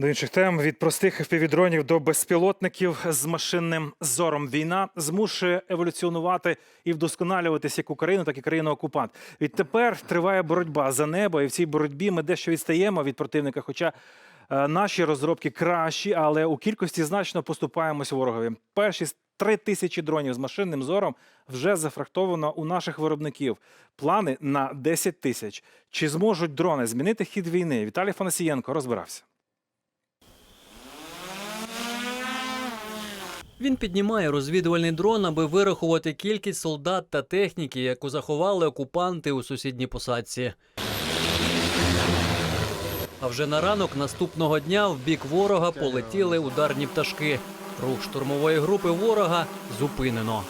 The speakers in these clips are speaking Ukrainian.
До інших тем від простих впівдронів до безпілотників з машинним зором. Війна змушує еволюціонувати і вдосконалюватися як Україну, так і країну-окупант. Відтепер триває боротьба за небо, і в цій боротьбі ми дещо відстаємо від противника. Хоча е, наші розробки кращі, але у кількості значно поступаємось ворогові. Перші три тисячі дронів з машинним зором вже зафрахтовано у наших виробників. Плани на 10 тисяч. Чи зможуть дрони змінити хід війни? Віталій Фанасієнко розбирався. Він піднімає розвідувальний дрон, аби вирахувати кількість солдат та техніки, яку заховали окупанти у сусідній посадці. А вже на ранок наступного дня в бік ворога полетіли ударні пташки. Рух штурмової групи ворога зупинено.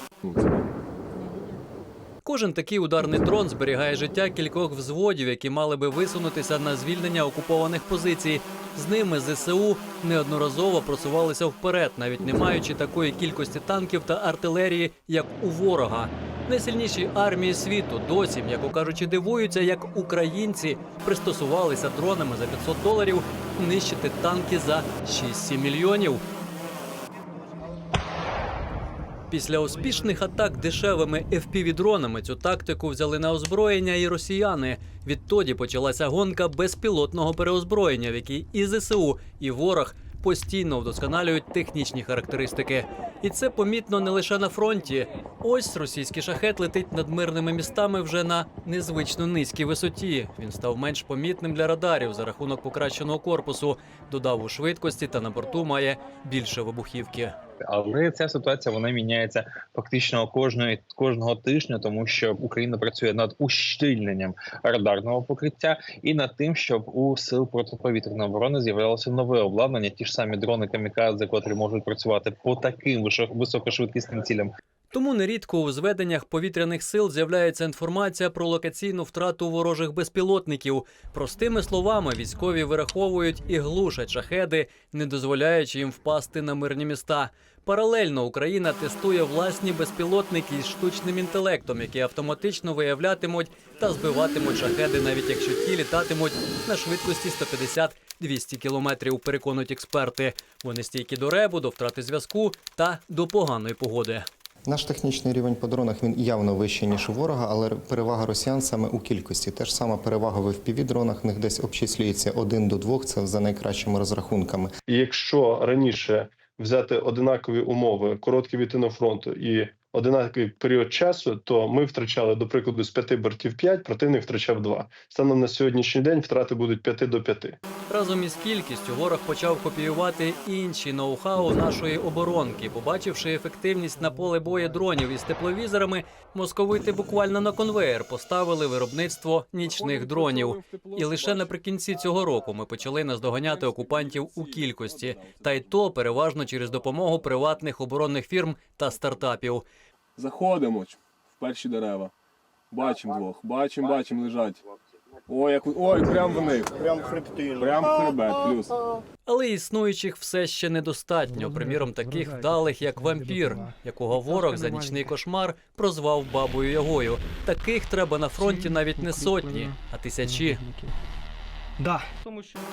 Кожен такий ударний дрон зберігає життя кількох взводів, які мали би висунутися на звільнення окупованих позицій. З ними ЗСУ неодноразово просувалися вперед, навіть не маючи такої кількості танків та артилерії, як у ворога. Найсильніші армії світу досі, м'яко кажучи, дивуються, як українці пристосувалися дронами за 500 доларів нищити танки за 6-7 мільйонів. Після успішних атак дешевими FPV-дронами цю тактику взяли на озброєння і росіяни. Відтоді почалася гонка безпілотного переозброєння, в якій і ЗСУ, і ворог постійно вдосконалюють технічні характеристики. І це помітно не лише на фронті. Ось російський шахет летить над мирними містами вже на незвично низькій висоті. Він став менш помітним для радарів за рахунок покращеного корпусу, додав у швидкості та на борту має більше вибухівки. Але ця ситуація вона міняється фактично кожної кожного тижня, тому що Україна працює над ущільненням радарного покриття і над тим, щоб у сил протиповітряної оборони з'являлося нове обладнання, ті ж самі дрони камікадзе, котрі можуть працювати по таким висо- високошвидкісним цілям, Тому нерідко у зведеннях повітряних сил з'являється інформація про локаційну втрату ворожих безпілотників. Простими словами, військові вираховують і глушать шахеди, не дозволяючи їм впасти на мирні міста. Паралельно Україна тестує власні безпілотники із штучним інтелектом, які автоматично виявлятимуть та збиватимуть шахеди, навіть якщо ті літатимуть на швидкості 150-200 кілометрів. Переконують експерти. Вони стійкі до ребу, до втрати зв'язку та до поганої погоди. Наш технічний рівень по дронах він явно вищий, ніж у ворога, але перевага росіян саме у кількості. Теж сама перевага в FPV-дронах, в них десь обчислюється один до двох. це за найкращими розрахунками. Якщо раніше взяти одинакові умови, короткий відтинок фронту і одинаковий період часу, то ми втрачали, до прикладу, з п'яти бортів 5, противник втрачав 2. Станом на сьогоднішній день втрати будуть 5 до 5. Разом із кількістю ворог почав копіювати інші ноу-хау нашої оборонки. Побачивши ефективність на поле бою дронів із тепловізорами, московити буквально на конвеєр поставили виробництво нічних дронів. І лише наприкінці цього року ми почали наздоганяти окупантів у кількості, та й то переважно через допомогу приватних оборонних фірм та стартапів. Заходимо в перші дерева. Бачимо двох. Бачимо, бачимо, лежать. Ой, як ой, прям в них. Прям хребтину. Прям хребет, плюс. Але існуючих все ще недостатньо. Приміром, таких вдалих, як вампір, якого ворог за нічний кошмар прозвав бабою Ягою. Таких треба на фронті навіть не сотні, а тисячі. Да.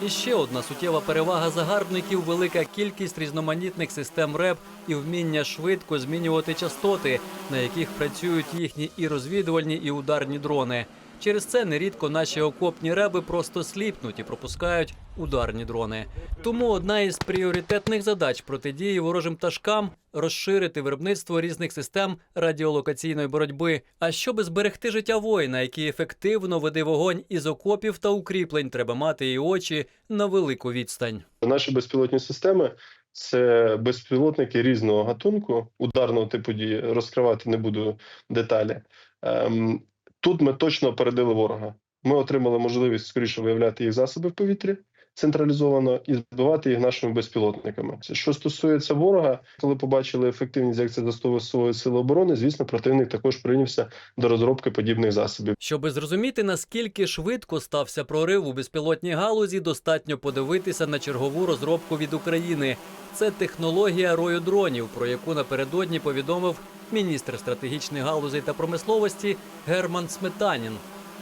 І ще одна суттєва перевага загарбників велика кількість різноманітних систем РЕП і вміння швидко змінювати частоти, на яких працюють їхні і розвідувальні, і ударні дрони. Через це нерідко наші окопні реби просто сліпнуть і пропускають ударні дрони. Тому одна із пріоритетних задач протидії ворожим пташкам розширити виробництво різних систем радіолокаційної боротьби. А щоб зберегти життя воїна, який ефективно веде вогонь із окопів та укріплень, треба мати і очі на велику відстань. Наші безпілотні системи це безпілотники різного гатунку, ударного типу дії. Розкривати не буду деталі. Ем, тут ми точно опередили ворога. Ми отримали можливість скоріше виявляти їх засоби в повітрі централізовано і збивати їх нашими безпілотниками. Що стосується ворога, коли побачили ефективність, як це застосовує сили оборони, звісно, противник також прийнявся до розробки подібних засобів. Щоби зрозуміти, наскільки швидко стався прорив у безпілотній галузі, достатньо подивитися на чергову розробку від України. Це технологія рою дронів, про яку напередодні повідомив міністр стратегічних галузей та промисловості Герман Сметанін.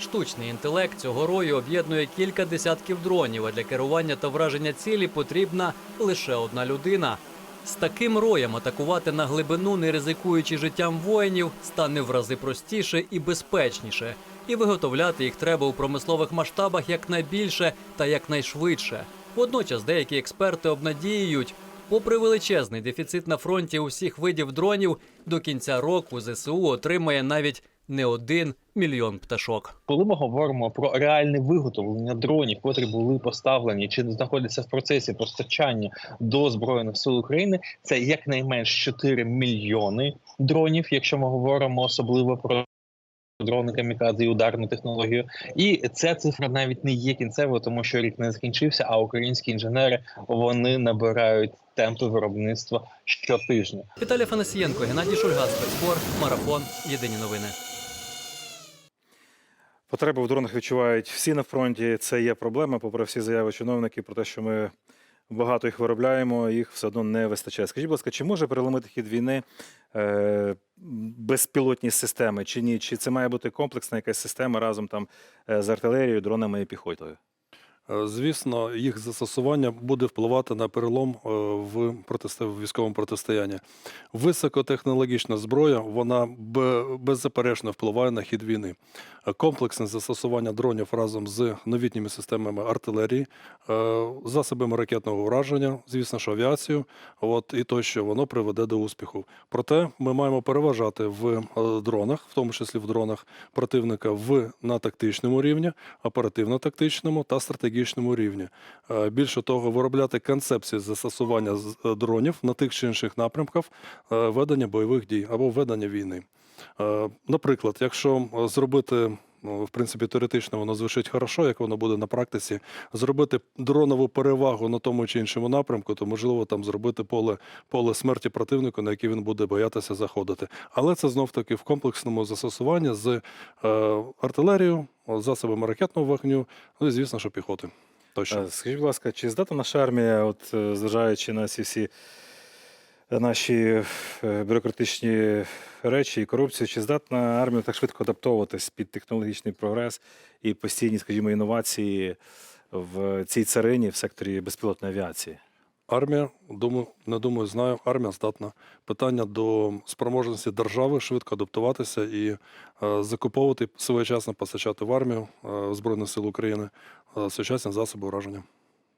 Штучний інтелект цього рою об'єднує кілька десятків дронів, а для керування та враження цілі потрібна лише одна людина. З таким роєм атакувати на глибину, не ризикуючи життям воїнів, стане в рази простіше і безпечніше. І виготовляти їх треба у промислових масштабах якнайбільше та якнайшвидше. Водночас деякі експерти обнадіюють, попри величезний дефіцит на фронті усіх видів дронів, до кінця року ЗСУ отримає навіть не один мільйон пташок. Коли ми говоримо про реальне виготовлення дронів, котрі були поставлені чи знаходяться в процесі постачання до збройних сил України, це якнайменш 4 мільйони дронів, якщо ми говоримо особливо про. Дрони камікадзе і ударну технологію, і ця цифра навіть не є кінцевою, тому що рік не закінчився. А українські інженери вони набирають темпи виробництва щотижня. Віталій Фанасієнко, Геннадій Шульга, спецкор, марафон. Єдині новини. Потреби в дронах відчувають всі на фронті. Це є проблема, попри всі заяви чиновників про те, що ми багато їх виробляємо, їх все одно не вистачає. Скажіть, будь ласка, чи може переломити хід війни е, безпілотні системи, чи ні? Чи це має бути комплексна якась система разом там е, з артилерією, дронами і піхотою? Е, Звісно, їх застосування буде впливати на перелом е, в військовому протистоянні. Високотехнологічна зброя вона беззаперечно впливає на хід війни. Е, Комплексне застосування дронів разом з новітніми системами артилерії, засобами ракетного ураження, звісно ж, авіацію, от і тощо воно приведе до успіху. Проте ми маємо переважати в дронах, в тому числі в дронах противника, в на тактичному рівні, оперативно-тактичному та стратегічному рівні. Е, Більше того, виробляти концепції застосування е, дронів на тих чи інших напрямках е, ведення бойових дій або ведення війни. Наприклад, якщо зробити ну, в принципі, теоретично воно звучить хорошо, як воно буде на практиці. Зробити дронову перевагу на тому чи іншому напрямку, то можливо там зробити поле, поле смерті противнику, на яке він буде боятися заходити. Але це знов таки в комплексному застосуванні з е, артилерією, засобами ракетного вогню, ну і звісно, що піхоти. Тощо. Е, Скажіть, будь ласка, чи здатна наша армія, от е, зважаючи на ці всі наші е, бюрократичні речі і корупцію, чи здатна армія так швидко адаптовуватись під технологічний прогрес і постійні, скажімо, інновації в цій царині в секторі безпілотної авіації? Армія, думаю, не думаю, знаю, армія здатна. Питання до спроможності держави швидко адаптуватися і е, закуповувати своєчасно постачати в армію е, Збройних сил України е, сучасні засоби ураження.